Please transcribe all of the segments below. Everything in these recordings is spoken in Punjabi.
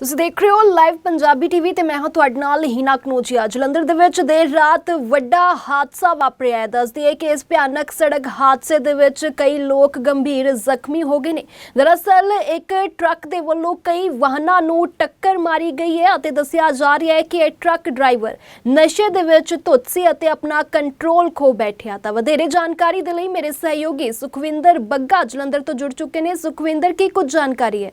ਤੁਸੀਂ ਦੇਖ ਰਹੇ ਹੋ ਲਾਈਵ ਪੰਜਾਬੀ ਟੀਵੀ ਤੇ ਮੈਂ ਹਾਂ ਤੁਹਾਡੇ ਨਾਲ ਹੀਨਾ ਕਨੋਜੀਆ। ਜਲੰਧਰ ਦੇ ਵਿੱਚ ਦੇਰ ਰਾਤ ਵੱਡਾ ਹਾਦਸਾ ਵਾਪਰਿਆ ਹੈ। ਦੱਸਦੀ ਹੈ ਕਿ ਇਸ ਭਿਆਨਕ ਸੜਕ ਹਾਦਸੇ ਦੇ ਵਿੱਚ ਕਈ ਲੋਕ ਗੰਭੀਰ ਜ਼ਖਮੀ ਹੋ ਗਏ ਨੇ। ਦਰਅਸਲ ਇੱਕ ਟਰੱਕ ਦੇ ਵੱਲੋਂ ਕਈ ਵਾਹਨਾਂ ਨੂੰ ਟੱਕਰ ਮਾਰੀ ਗਈ ਹੈ ਅਤੇ ਦੱਸਿਆ ਜਾ ਰਿਹਾ ਹੈ ਕਿ ਇਹ ਟਰੱਕ ਡਰਾਈਵਰ ਨਸ਼ੇ ਦੇ ਵਿੱਚ ਧੁੱਤ ਸੀ ਅਤੇ ਆਪਣਾ ਕੰਟਰੋਲ ਖੋ ਬੈਠਿਆ ਤਾਂ ਵਧੇਰੇ ਜਾਣਕਾਰੀ ਦੇ ਲਈ ਮੇਰੇ ਸਹਿਯੋਗੀ ਸੁਖਵਿੰਦਰ ਬੱਗਾ ਜਲੰਧਰ ਤੋਂ ਜੁੜ ਚੁੱਕੇ ਨੇ। ਸੁਖਵਿੰਦਰ, ਕੀ ਕੁਝ ਜਾਣਕਾਰੀ ਹੈ?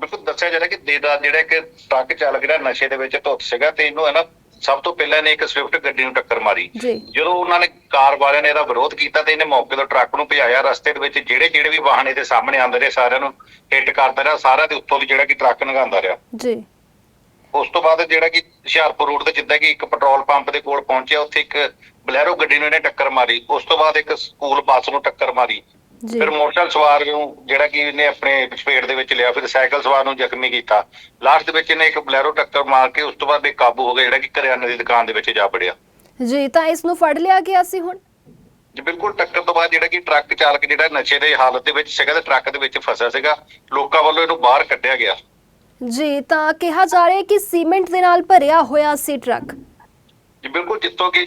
ਬਿਲਕੁਲ ਦੱਸਿਆ ਜਾ ਰਿਹਾ ਕਿ ਰਾਤ ਜਿਹੜਾ ਕਿ ਟਰੱਕ ਚੱਲ ਰਿਹਾ ਨਸ਼ੇ ਦੇ ਵਿੱਚ ਧੁੱਤ ਸੀਗਾ ਤੇ ਇਹਨੂੰ ਹੈ ਨਾ ਸਭ ਤੋਂ ਪਹਿਲਾਂ ਇਹਨੇ ਇੱਕ ਸਵਿਫਟ ਗੱਡੀ ਨੂੰ ਟੱਕਰ ਮਾਰੀ। ਜਦੋਂ ਉਹਨਾਂ ਨੇ ਕਾਰ ਵਾਲਿਆਂ ਨੇ ਇਹਦਾ ਵਿਰੋਧ ਕੀਤਾ ਤੇ ਇਹਨੇ ਮੌਕੇ ਤੋਂ ਟਰੱਕ ਨੂੰ ਭਜਾਇਆ। ਰਸਤੇ ਦੇ ਵਿੱਚ ਜਿਹੜੇ ਜਿਹੜੇ ਵੀ ਵਾਹਨ ਇਹਦੇ ਸਾਹਮਣੇ ਆਉਂਦੇ ਰਹੇ ਸਾਰਿਆਂ ਨੂੰ ਹਿੱਟ ਕਰਦਾ ਰਿਹਾ। ਸਾਰਿਆਂ ਦੇ ਉੱਤੋਂ ਦੀ ਜਿਹੜਾ ਕਿ ਟਰੱਕ ਲੰਘਾਉਂਦਾ ਰਿਹਾ। ਜੀ। ਉਸ ਤੋਂ ਬਾਅਦ ਜਿਹੜਾ ਕਿ ਹੁਸ਼ਿਆਰਪੁਰ ਰੋਡ ਤੇ ਜਿੱਦਾਂ ਕਿ ਇੱਕ ਪੈਟਰੋਲ ਪੰਪ ਦੇ ਕੋਲ ਪਹੁੰਚਿਆ ਉੱਥੇ ਇੱਕ ਬਲੈਰੋ ਗੱਡੀ ਨੂੰ ਇਹਨੇ ਟੱਕਰ ਮਾਰੀ। ਉਸ ਤੋਂ ਬਾਅਦ ਇੱਕ ਸਕੂਲ ਬੱਸ ਨੂੰ ਟੱਕਰ ਮਾਰੀ। ਫਿਰ ਮੋਟਰਸਾਈਕਲ ਸਵਾਰ ਨੂੰ ਜਿਹੜਾ ਕਿ ਇਹਨੇ ਆਪਣੇ ਚਪੇਟ ਦੇ ਵਿੱਚ ਲਿਆ ਫਿਰ ਸਾਈਕਲ ਸਵਾਰ ਨੂੰ ਜ਼ਖਮੀ ਕੀਤਾ। ਲਾਸਟ ਦੇ ਵਿੱਚ ਇਹਨੇ ਇੱਕ ਬਲੈਰੋ ਟੱਕਰ ਮਾਰ ਕੇ ਉਸ ਤੋਂ ਬਾਅਦ ਇਹ ਕਾਬੂ ਹੋ ਗਿਆ ਜਿਹੜਾ ਕਿ ਕਰਿਆਨੇ ਦੀ ਦੁਕਾਨ ਦੇ ਵਿੱਚ ਜਾ ਵੜਿਆ। ਜੀ ਤਾਂ ਇਸ ਨੂੰ ਫੜ ਲਿਆ ਗਿਆ ਸੀ ਹੁਣ? ਜੀ ਬਿਲਕੁਲ ਟੱਕਰ ਤੋਂ ਬਾਅਦ ਜਿਹੜਾ ਕਿ ਟਰੱਕ ਚਾਲਕ ਜਿਹੜਾ ਨਸ਼ੇ ਦੇ ਹਾਲਤ ਦੇ ਵਿੱਚ ਸੀਗਾ ਤੇ ਟਰੱਕ ਦੇ ਵਿੱਚ ਫਸਿਆ ਸੀਗਾ ਲੋਕਾਂ ਵੱਲੋਂ ਇਹਨੂੰ ਬਾਹਰ ਕੱਢਿਆ ਗਿਆ। ਜੀ ਤਾਂ ਕਿਹਾ ਜਾ ਰਿਹਾ ਕਿ ਸੀਮੈਂਟ ਦੇ ਨਾਲ ਭਰਿਆ ਹੋਇਆ ਸੀ ਟਰੱਕ। ਜੀ ਬਿਲਕੁਲ ਜਿੱਥੋਂ ਕਿ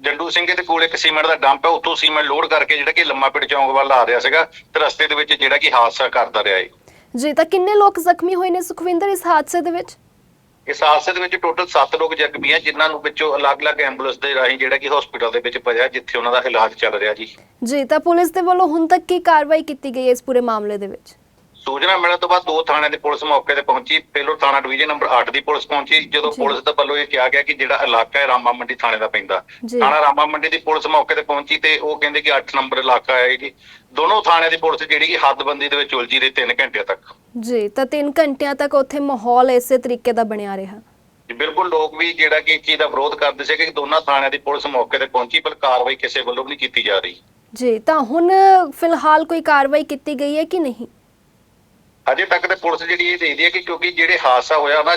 ਜੰਡੂ ਸਿੰਘ ਦੇ ਕੋਲ ਇੱਕ ਸੀਮੈਂਟ ਦਾ ਡੰਪ ਹੈ ਉੱਥੋਂ ਸੀਮੈਂਟ ਲੋਡ ਕਰਕੇ ਜਿਹੜਾ ਕਿ ਲੰਮਾ ਪਿੰਡ ਚੌਂਕ ਵੱਲ ਆ ਰਿਹਾ ਸੀਗਾ ਤੇ ਰਸਤੇ ਦੇ ਵਿੱਚ ਜਿਹੜਾ ਕਿ ਹਾਦਸਾ ਕਰਦਾ ਰਿਹਾ ਹੈ ਜੀ ਤਾਂ ਕਿੰਨੇ ਲੋਕ ਜ਼ਖਮੀ ਹੋਏ ਨੇ ਸੁਖਵਿੰਦਰ ਇਸ ਹਾਦਸੇ ਦੇ ਵਿੱਚ? ਇਸ ਹਾਦਸੇ ਦੇ ਵਿੱਚ ਟੋਟਲ 7 ਲੋਕ ਜ਼ਖਮੀ ਆ ਜਿਨ੍ਹਾਂ ਨੂੰ ਵਿੱਚੋਂ ਅਲੱਗ-ਅਲੱਗ ਐਂਬੂਲੈਂਸ ਦੇ ਰਾਹੀਂ ਜਿਹੜਾ ਕਿ ਹਸਪੀਟਲ ਦੇ ਵਿੱਚ ਭੇਜਿਆ ਜਿੱਥੇ ਉਹਨਾਂ ਦਾ ਇਲਾਜ ਚੱਲ ਰਿਹਾ ਜੀ। ਜੀ ਤਾਂ ਪੁਲਿਸ ਦੇ ਵੱਲੋਂ ਹੁਣ ਤੱਕ ਕੀ ਕਾਰਵਾਈ ਕੀਤੀ ਗਈ ਹੈ ਇਸ ਪੂਰੇ ਮਾਮਲੇ ਦੇ ਵਿੱਚ? ਸੂਚਨਾ ਮਿਲਣ ਤੋਂ ਬਾਅਦ ਦੋ ਥਾਣਿਆਂ ਦੀ ਪੁਲਿਸ ਮੌਕੇ ਤੇ ਪਹੁੰਚੀ। ਪਹਿਲੋਂ ਥਾਣਾ ਡਿਵੀਜ਼ਨ ਨੰਬਰ 8 ਦੀ ਪੁਲਿਸ ਪਹੁੰਚੀ ਜਦੋਂ। ਪੁਲਿਸ ਦੇ ਵੱਲੋਂ ਇਹ ਕਿਹਾ ਗਿਆ ਕਿ ਜਿਹੜਾ ਇਲਾਕਾ ਹੈ ਰਾਮਾ ਮੰਡੀ ਥਾਣੇ ਦਾ ਪੈਂਦਾ। ਥਾਣਾ ਰਾਮਾ ਮੰਡੀ ਦੀ ਪੁਲਿਸ ਮੌਕੇ ਤੇ ਪਹੁੰਚੀ ਤੇ ਉਹ ਕਹਿੰਦੇ ਕਿ 8 ਨੰਬਰ ਇਲਾਕਾ ਹੈ ਜੀ। ਦੋਨੋਂ ਥਾਣਿਆਂ ਦੀ ਪੁਲਿਸ ਜਿਹੜੀ ਕਿ ਹੱਦਬੰਦੀ ਦੇ ਵਿੱਚ ਉਲਝੀ ਰਹੀ 3 ਘੰਟਿਆਂ ਤੱਕ। ਜੀ ਤਾਂ 3 ਘੰਟਿਆਂ ਤੱਕ ਉੱਥੇ ਮਾਹੌਲ ਇਸੇ ਤਰੀਕੇ ਦਾ ਬਣਿਆ ਰਿਹਾ। ਜੀ ਬਿਲਕੁਲ ਲੋਕ ਵੀ ਜਿਹੜਾ ਕਿ ਇਸ ਚੀਜ਼ ਦਾ ਵਿਰੋਧ ਕਰਦੇ ਸੀ ਕਿ ਦੋਨਾਂ ਥਾਣਿਆਂ ਦੀ ਪੁਲਿਸ ਮੌਕੇ ਤੇ ਪਹੁੰਚੀ ਪਰ ਕਾਰਵਾਈ ਕਿਸੇ ਵੱਲੋਂ ਵੀ ਨਹੀਂ ਕੀਤੀ ਜਾ ਰਹੀ। ਜੀ ਤਾਂ ਹੁਣ ਫਿਲਹਾਲ ਕੋਈ ਕਾਰਵਾਈ ਕੀਤੀ ਗਈ ਹੈ ਕਿ ਨਹੀਂ? ਅਜੇ ਤੱਕ ਤੇ ਪੁਲਿਸ ਜਿਹੜੀ ਇਹ ਦੇਖਦੀ ਹੈ ਕਿ ਕਿਉਂਕਿ ਜਿਹੜੇ ਹਾਦਸਾ ਹੋਇਆ ਨਾ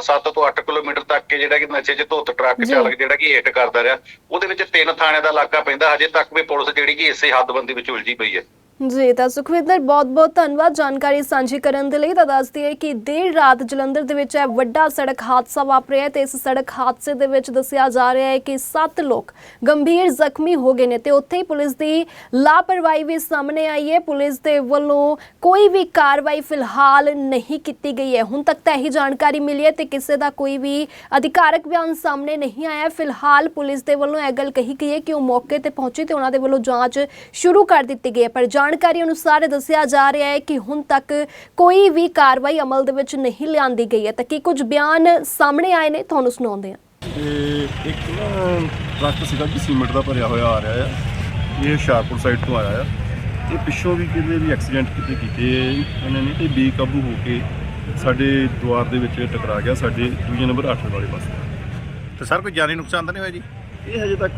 7 ਤੋਂ 8 ਕਿਲੋਮੀਟਰ ਤੱਕ ਕੇ ਜਿਹੜਾ ਕਿ ਨਸ਼ੇ 'ਚ ਧੁੱਤ ਟਰੱਕ। ਚਾਲਕ ਜਿਹੜਾ ਕਿ ਹਿੱਟ ਕਰਦਾ ਰਿਹਾ ਉਹਦੇ ਵਿੱਚ ਤਿੰਨ ਥਾਣਿਆਂ ਦਾ ਇਲਾਕਾ ਪੈਂਦਾ ਹਜੇ ਤੱਕ ਵੀ ਪੁਲਿਸ ਜਿਹੜੀ ਕਿ ਇਸੇ ਹੱਦਬੰਦੀ ਵਿੱਚ ਉਲਝੀ ਪਈ ਹੈ ਜੀ, ਤਾਂ ਸੁਖਵਿੰਦਰ, ਬਹੁਤ-ਬਹੁਤ ਧੰਨਵਾਦ ਜਾਣਕਾਰੀ ਸਾਂਝੀ ਕਰਨ ਦੇ ਲਈ। ਤਾਂ ਦੱਸਦੀ ਹੈ ਕਿ ਦੇਰ ਰਾਤ ਜਲੰਧਰ ਦੇ ਵਿੱਚ ਇਹ ਵੱਡਾ ਸੜਕ ਹਾਦਸਾ ਵਾਪਰਿਆ ਹੈ ਤੇ ਇਸ ਸੜਕ ਹਾਦਸੇ ਦੇ ਵਿੱਚ ਦੱਸਿਆ ਜਾ ਰਿਹਾ ਹੈ ਕਿ 7 ਲੋਕ ਗੰਭੀਰ ਜ਼ਖਮੀ ਹੋ ਗਏ ਨੇ ਤੇ ਉੱਥੇ ਹੀ ਪੁਲਿਸ ਦੀ ਲਾਪਰਵਾਹੀ ਵੀ ਸਾਹਮਣੇ ਆਈ ਹੈ। ਪੁਲਿਸ ਦੇ ਵੱਲੋਂ ਕੋਈ ਵੀ ਕਾਰਵਾਈ ਫਿਲਹਾਲ ਨਹੀਂ ਕੀਤੀ ਗਈ ਹੈ। ਹੁਣ ਤੱਕ ਤਾਂ ਇਹੀ ਜਾਣਕਾਰੀ ਮਿਲੀ ਹੈ ਤੇ ਕਿਸੇ ਦਾ ਕੋਈ ਵੀ ਅਧਿਕਾਰਕ ਬਿਆਨ ਸਾਹਮਣੇ ਨਹੀਂ ਆਇਆ। ਫਿਲਹਾਲ ਪੁਲਿਸ ਦੇ ਵੱਲੋਂ ਇਹ ਗੱਲ ਕਹੀ ਗਈ ਹੈ ਕਿ ਉਹ ਮੌਕੇ ਤੇ ਪਹੁੰਚੀ ਤੇ ਉਹਨਾਂ ਦੇ ਵੱਲੋਂ ਜਾਂਚ ਸ਼ੁਰੂ ਕਰ ਦਿੱਤੀ ਗਈ ਹੈ। ਪਰ ਜਾਣਕਾਰੀ ਅਨੁਸਾਰ ਇਹ ਦੱਸਿਆ ਜਾ ਰਿਹਾ ਹੈ ਕਿ ਹੁਣ ਤੱਕ ਕੋਈ ਵੀ ਕਾਰਵਾਈ ਅਮਲ ਦੇ ਵਿੱਚ ਨਹੀਂ ਲਿਆਂਦੀ ਗਈ ਹੈ। ਤਾਂ ਕੀ ਕੁਝ ਬਿਆਨ ਸਾਹਮਣੇ ਆਏ ਨੇ? ਤੁਹਾਨੂੰ ਸੁਣਾਉਂਦੇ ਹਾਂ। ਤੇ ਇੱਕ ਨਾ ਟਰੱਕ ਸੀਗਾ ਕਿ ਸੀਮੈਂਟ ਦਾ ਭਰਿਆ ਹੋਇਆ ਆ ਰਿਹਾ ਆ। ਇਹ ਹੁਸ਼ਿਆਰਪੁਰ ਸਾਈਡ ਤੋਂ ਆਇਆ ਆ। ਇਹ ਪਿੱਛੋਂ ਵੀ ਕਿਤੇ ਵੀ ਐਕਸੀਡੈਂਟ ਕਿਤੇ ਕੀਤੇ ਇਹਨਾਂ ਨੇ ਤੇ ਬੇਕਾਬੂ ਹੋ ਕੇ ਸਾਡੇ ਦੁਆਰ ਦੇ ਵਿੱਚ ਟਕਰਾ ਗਿਆ ਸਾਡੇ ਡਿਵੀਜ਼ਨ ਨੰਬਰ 8 ਵਾਲੇ ਪਾਸੇ। ਤੇ ਸਰ ਕੋਈ ਜਾਨੀ ਨੁਕਸਾਨ ਤਾਂ ਨਹੀਂ ਹੋਇਆ ਜੀ? ਇਹ ਹਜੇ ਤੱਕ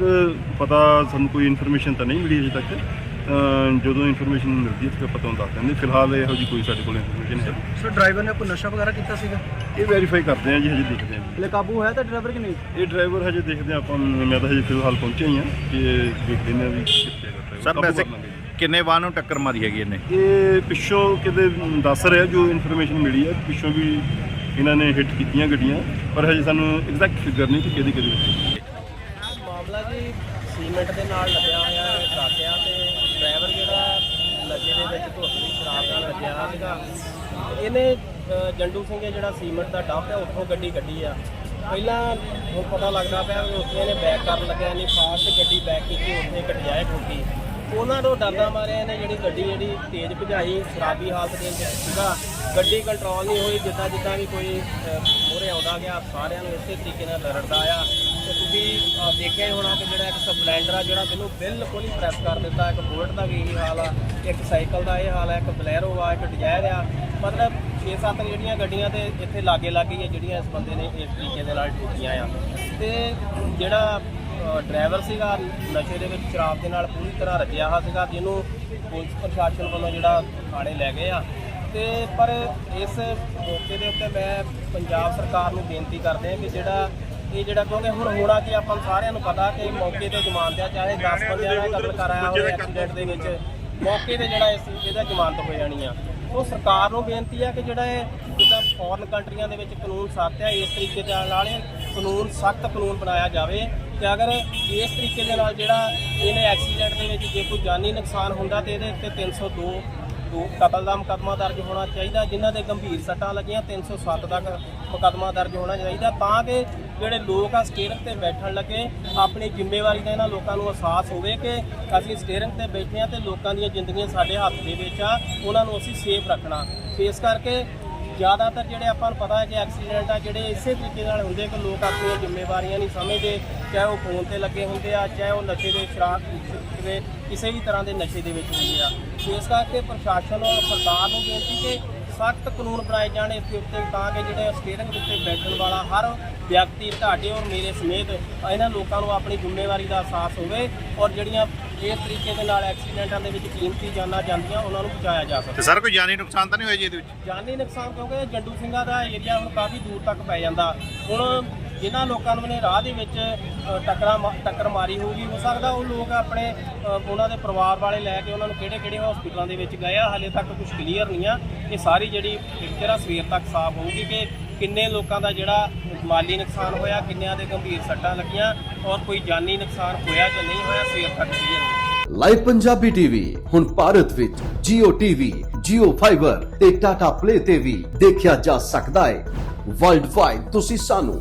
ਪਤਾ ਸਾਨੂੰ ਕੋਈ ਇਨਫੋਰਮੇਸ਼ਨ ਤਾਂ ਨਹੀਂ ਮਿਲੀ ਹਜੇ ਤੱਕ। ਜਦੋਂ ਇਨਫੋਰਮੇਸ਼ਨ ਮਿਲਦੀ ਹੈ ਤਾਂ ਆਪਾਂ ਤੁਹਾਨੂੰ ਦੱਸ ਦਿੰਦੇ ਫਿਲਹਾਲ ਇਹੋ ਜੀ ਕੋਈ ਸਾਡੇ ਕੋਲ ਇਨਫੋਰਮੇਸ਼ਨ ਹੈ। ਸਰ ਡਰਾਈਵਰ ਨੇ ਕੋਈ ਨਸ਼ਾ ਵਗੈਰਾ ਕੀਤਾ ਸੀਗਾ? ਇਹ ਵੈਰੀਫਾਈ ਕਰਦੇ ਹਾਂ ਜੀ ਹਜੇ ਦੇਖਦੇ ਹਾਂ ਜੀ। ਹਲੇ ਕਾਬੂ ਹੋਇਆ ਤਾਂ ਡਰਾਈਵਰ ਕਿ ਨਹੀਂ? ਇਹ ਡਰਾਈਵਰ ਹਜੇ ਦੇਖਦੇ ਹਾਂ ਆਪਾਂ ਮੈਂ ਤਾਂ ਹਜੇ ਫਿਲਹਾਲ ਪਹੁੰਚਿਆ ਹੀ ਹਾਂ ਕਿ ਦੇਖਦੇ ਨੇ ਵੀ ਕਿੱਥੇ ਹੈਗਾ driver। ਸਰ ਕਾਬੂ ਵੈਸੇ ਕਰ ਲਾਂਗੇ ਜੀ। ਕਿੰਨੇ ਵਾਹਨ ਨੂੰ ਟੱਕਰ ਮਾਰੀ ਹੈਗੀ ਇਹਨੇ? ਇਹ ਪਿੱਛੋਂ ਕਿਤੇ ਦੱਸ ਰਿਹਾ ਜੋ ਇਨਫੋਰਮੇਸ਼ਨ ਮਿਲੀ ਹੈ ਪਿੱਛੋਂ ਵੀ ਇਹਨਾਂ ਨੇ ਹਿੱਟ ਕੀਤੀਆਂ ਗੱਡੀਆਂ ਪਰ ਹਜੇ ਸਾਨੂੰ ਐਗਜ਼ੈਕਟ ਫਿਗਰ ਨਹੀਂ ਕਿ ਕਿਹਦੀ ਕਿਹਦੀ। ਮਾਮਲਾ ਜੀ ਸੀਮੈਂਟ ਦੇ ਨਾਲ ਲੱਗਿਆ ਹੋਇਆ ਹੈ ਟਰੱਕ ਆ ਤੇ ਨਸ਼ੇ ਦੇ ਵਿੱਚ ਧੁੱਤ ਦੀ ਸ਼ਰਾਬ ਨਾਲ ਲੱਗਿਆ ਸੀਗਾ। ਇਹਨੇ ਜੰਡੂ ਸਿੰਘ ਇਹ ਜਿਹੜਾ ਸੀਮੈਂਟ ਦਾ ਡੰਪ ਹੈ, ਉੱਥੋਂ ਗੱਡੀ ਕੱਢੀ ਆ। ਪਹਿਲਾਂ ਹੁਣ ਪਤਾ ਲੱਗਦਾ ਪਿਆ ਵੀ ਉੱਥੇ ਇਹਨੇ ਬੈਕ ਕਰਨ ਲੱਗਿਆ ਨਹੀਂ ਫਾਸਟ ਗੱਡੀ ਬੈਕ ਕੀਤੀ, ਉੱਥੇ ਕਟਿਆਏ ਡਿਜ਼ਾਇਰ ਠੋਕੀ। ਉਹਨਾਂ ਤੋਂ ਡਰਦਾ ਮਾਰਿਆ ਇਹਨੇ ਜਿਹੜੀ ਗੱਡੀ ਜਿਹੜੀ ਤੇਜ਼ ਭਜਾਈ, ਸ਼ਰਾਬੀ ਹਾਲਤ ਦੇ ਵਿੱਚ ਸੀਗਾ। ਗੱਡੀ ਕੰਟਰੋਲ ਨਹੀਂ ਹੋਈ ਜਿੱਦਾਂ ਜਿੱਦਾਂ ਵੀ ਕੋਈ ਮੋਰੇ ਆਉਂਦਾ ਗਿਆ, ਸਾਰਿਆਂ ਨੂੰ ਇਸੇ ਤਰੀਕੇ ਨਾਲ ਲੜਦਾ ਆ। ਤੇ ਤੁਸੀਂ ਦੇਖਿਆ ਹੀ ਹੋਣਾ ਕਿ ਜਿਹੜਾ ਇੱਕ ਸਪਲੈਂਡਰ ਆ, ਜਿਹੜਾ ਮੈਨੂੰ ਬਿਲਕੁਲ ਹੀ ਪ੍ਰੈਸ ਕਰ ਦਿੱਤਾ। ਇੱਕ ਬੋਲਟ ਦਾ ਵੀ ਇਹੀ ਹਾਲ ਆ, ਇੱਕ ਸਾਈਕਲ ਦਾ ਇਹ ਹਾਲ ਆ, ਇੱਕ ਬਲੈਰੋ ਆ, ਇੱਕ ਡਿਜ਼ਾਇਰ ਆ। ਮਤਲਬ 6-7 ਜਿਹੜੀਆਂ ਗੱਡੀਆਂ ਤੇ ਇੱਥੇ ਲਾਗੇ ਲਾਗੇ ਹੀ ਆ, ਜਿਹੜੀਆਂ ਇਸ ਬੰਦੇ ਨੇ ਇਸ ਤਰੀਕੇ ਦੇ ਨਾਲ ਠੋਕੀਆਂ ਆ। ਤੇ ਜਿਹੜਾ ਡਰਾਈਵਰ ਸੀਗਾ, ਨਸ਼ੇ ਦੇ ਵਿੱਚ, ਸ਼ਰਾਬ ਦੇ ਨਾਲ ਪੂਰੀ ਤਰ੍ਹਾਂ ਰੱਜਿਆ ਹੋਇਆ ਸੀਗਾ, ਜਿਹਨੂੰ ਪੁਲਿਸ ਪ੍ਰਸ਼ਾਸਨ ਵੱਲੋਂ ਜਿਹੜਾ ਥਾਣੇ ਲੈ ਗਏ ਆ। ਤੇ ਪਰ ਇਸ ਮੌਕੇ ਦੇ ਉੱਤੇ ਮੈਂ ਪੰਜਾਬ ਸਰਕਾਰ ਨੂੰ ਬੇਨਤੀ ਕਰਦੇ ਹਾਂ ਕਿ ਜਿਹੜਾ ਇਹ ਜਿਹੜਾ ਕਿਉਂਕਿ ਹੁਣ ਹੋਣਾ ਕਿ ਆਪਾਂ ਸਾਰਿਆਂ ਨੂੰ ਪਤਾ ਕਿ ਮੌਕੇ ਤੇ ਜ਼ਮਾਨਤ ਆ ਚਾਹੇ 10 ਬੰਦਿਆਂ ਦਾ ਕਤਲ ਕਰਾਇਆ ਹੋਵੇ ਐਕਸੀਡੈਂਟ ਦੇ ਵਿੱਚ ਮੌਕੇ ਤੇ ਜਿਹੜਾ ਇਸ ਇਹਦਾ ਜ਼ਮਾਨਤ ਹੋ ਜਾਣੀ ਆ। ਉਹ ਸਰਕਾਰ ਨੂੰ ਬੇਨਤੀ ਆ ਕਿ ਜਿਹੜਾ ਇਹ ਜਿੱਦਾਂ ਫੋਰਨ ਕੰਟਰੀਆਂ ਦੇ ਵਿੱਚ ਕਾਨੂੰਨ ਸਖਤ ਹੈ ਇਸ ਤਰੀਕੇ ਦੇ ਨਾਲ ਕਾਨੂੰਨ ਸਖਤ ਕਾਨੂੰਨ ਬਣਾਇਆ ਜਾਵੇ ਕਿ ਅਗਰ ਇਸ ਤਰੀਕੇ ਦੇ ਨਾਲ ਜਿਹੜਾ ਇਹਨੇ ਐਕਸੀਡੈਂਟ ਦੇ ਵਿੱਚ ਜੇ ਕੋਈ ਜਾਨੀ ਨੁਕਸਾਨ ਹੁੰਦਾ ਤੇ ਇਹਦੇ ਉੱਤੇ 302 ਦੋ ਕਤਲ ਦਾ ਮੁਕੱਦਮਾ ਦਰਜ ਹੋਣਾ ਚਾਹੀਦਾ ਜਿਨ੍ਹਾਂ ਦੇ ਗੰਭੀਰ ਸੱਟਾਂ ਲੱਗੀਆਂ 307 ਦਾ ਕ- ਮੁਕੱਦਮਾ ਦਰਜ ਹੋਣਾ ਚਾਹੀਦਾ ਤਾਂ ਕਿ ਜਿਹੜੇ ਲੋਕ ਆ ਸਟੀਅਰਿੰਗ ਤੇ ਬੈਠਣ ਲੱਗੇ, ਆਪਣੀ ਜ਼ਿੰਮੇਵਾਰੀ ਦਾ ਇਹਨਾਂ ਲੋਕਾਂ ਨੂੰ ਅਹਿਸਾਸ ਹੋਵੇ ਕਿ ਅਸੀਂ ਸਟੀਅਰਿੰਗ ਤੇ ਬੈਠੇ ਆ ਤੇ ਲੋਕਾਂ ਦੀਆਂ ਜ਼ਿੰਦਗੀਆਂ ਸਾਡੇ ਹੱਥ ਦੇ ਵਿੱਚ ਆ, ਉਹਨਾਂ ਨੂੰ ਅਸੀਂ ਸੇਫ ਰੱਖਣਾ। ਇਸ ਕਰਕੇ ਜ਼ਿਆਦਾਤਰ ਜਿਹੜੇ ਆਪਾਂ ਨੂੰ ਪਤਾ ਹੈ ਕਿ ਐਕਸੀਡੈਂਟ ਆ, ਜਿਹੜੇ ਇਸੇ ਤਰੀਕੇ ਨਾਲ ਹੁੰਦੇ ਕਿ ਲੋਕ ਆਪਣੀਆਂ ਜ਼ਿੰਮੇਵਾਰੀਆਂ ਨਹੀਂ ਸਮਝਦੇ, ਚਾਹੇ ਉਹ ਫੋਨ ਤੇ ਲੱਗੇ ਹੁੰਦੇ ਆ, ਚਾਹੇ ਉਹ ਨਸ਼ੇ ਦੇ ਸ਼ਰਾਬ ਦੇ ਕਿਸੇ ਵੀ ਤਰ੍ਹਾਂ ਦੇ ਨਸ਼ੇ ਦੇ ਵਿੱਚ ਹੁੰਦੇ ਆ। ਇਸ ਕਰਕੇ ਪ੍ਰਸ਼ਾਸਨ ਔਰ ਸਰਕਾਰ ਨੂੰ ਬੇਨਤੀ ਕਿ ਸਖਤ ਕਾਨੂੰਨ ਬਣਾਏ ਜਾਣ ਇਸ ਦੇ ਉੱਤੇ ਤਾਂ ਕਿ ਜਿਹੜੇ ਸਟੀਅਰਿੰਗ ਦੇ ਉੱਤੇ ਬੈਠਣ ਵਾਲਾ ਹਰ ਵਿਅਕਤੀ ਤੁਹਾਡੇ ਔਰ ਮੇਰੇ ਸਮੇਤ ਇਹਨਾਂ ਲੋਕਾਂ ਨੂੰ ਆਪਣੀ ਜ਼ਿੰਮੇਵਾਰੀ ਦਾ ਅਹਿਸਾਸ ਹੋਵੇ ਔਰ ਜਿਹੜੀਆਂ ਇਸ ਤਰੀਕੇ ਦੇ ਨਾਲ ਐਕਸੀਡੈਂਟਾਂ ਦੇ ਵਿੱਚ ਕੀਮਤੀ ਜਾਨਾਂ ਜਾਂਦੀਆਂ ਉਹਨਾਂ ਨੂੰ ਬਚਾਇਆ ਜਾ ਸਕੇ। ਤੇ ਸਰ ਕੋਈ ਜਾਨੀ ਨੁਕਸਾਨ ਤਾਂ ਨਹੀਂ ਹੋਇਆ ਜੀ ਇਹਦੇ ਵਿੱਚ? ਜਾਨੀ ਨੁਕਸਾਨ ਕਿਉਂਕਿ ਜੰਡੂ ਸਿੰਘਾਂ ਦਾ ਏਰੀਆ ਹੁਣ ਕਾਫੀ ਦੂਰ ਤੱਕ ਪੈ ਜਾਂਦਾ। ਹੁਣ ਜਿਨ੍ਹਾਂ ਲੋਕਾਂ ਨੂੰ ਨੇ ਰਾਹ ਦੇ ਵਿੱਚ ਟੱਕਰਾਂ ਮਾ- ਟੱਕਰ ਮਾਰੀ ਹੋਊਗੀ ਹੋ ਸਕਦਾ ਉਹ ਲੋਕ ਆਪਣੇ ਉਹਨਾਂ ਦੇ ਪਰਿਵਾਰ ਵਾਲੇ ਲੈ ਕੇ ਉਹਨਾਂ ਨੂੰ ਕਿਹੜੇ ਕਿਹੜੇ ਹਸਪੀਟਲਾਂ ਦੇ ਵਿੱਚ ਗਏ ਆ ਹਾਲੇ ਤੱਕ ਕੁਝ ਕਲੀਅਰ ਨਹੀਂ ਆ। ਇਹ ਸਾਰੀ ਜਿਹੜੀ ਪਿਕਚਰ ਆ ਸਵੇਰ ਤੱਕ ਸਾਫ਼ ਹੋਊਗੀ ਕਿ ਕਿੰਨੇ ਲੋਕਾਂ ਦਾ ਜਿਹੜਾ ਮਾਲੀ ਨੁਕਸਾਨ ਹੋਇਆ ਕਿੰਨਿਆਂ ਦੇ ਗੰਭੀਰ ਸੱਟਾਂ ਲੱਗੀਆਂ ਔਰ ਕੋਈ ਜਾਨੀ ਨੁਕਸਾਨ ਹੋਇਆ ਜਾਂ ਨਹੀਂ ਹੋਇਆ ਸਵੇਰ ਤੱਕ ਕਲੀਅਰ ਹੋਊਗਾ। ਲਾਈਵ ਪੰਜਾਬੀ ਟੀਵੀ ਹੁਣ ਭਾਰਤ ਵਿੱਚ Jio TV, Jio Fiber ਤੇ Tata Play ਤੇ ਵੀ ਦੇਖਿਆ ਜਾ ਸਕਦਾ ਹੈ। ਵਰਲਡ ਵਾਈਡ ਤੁਸੀਂ ਸਾਨੂੰ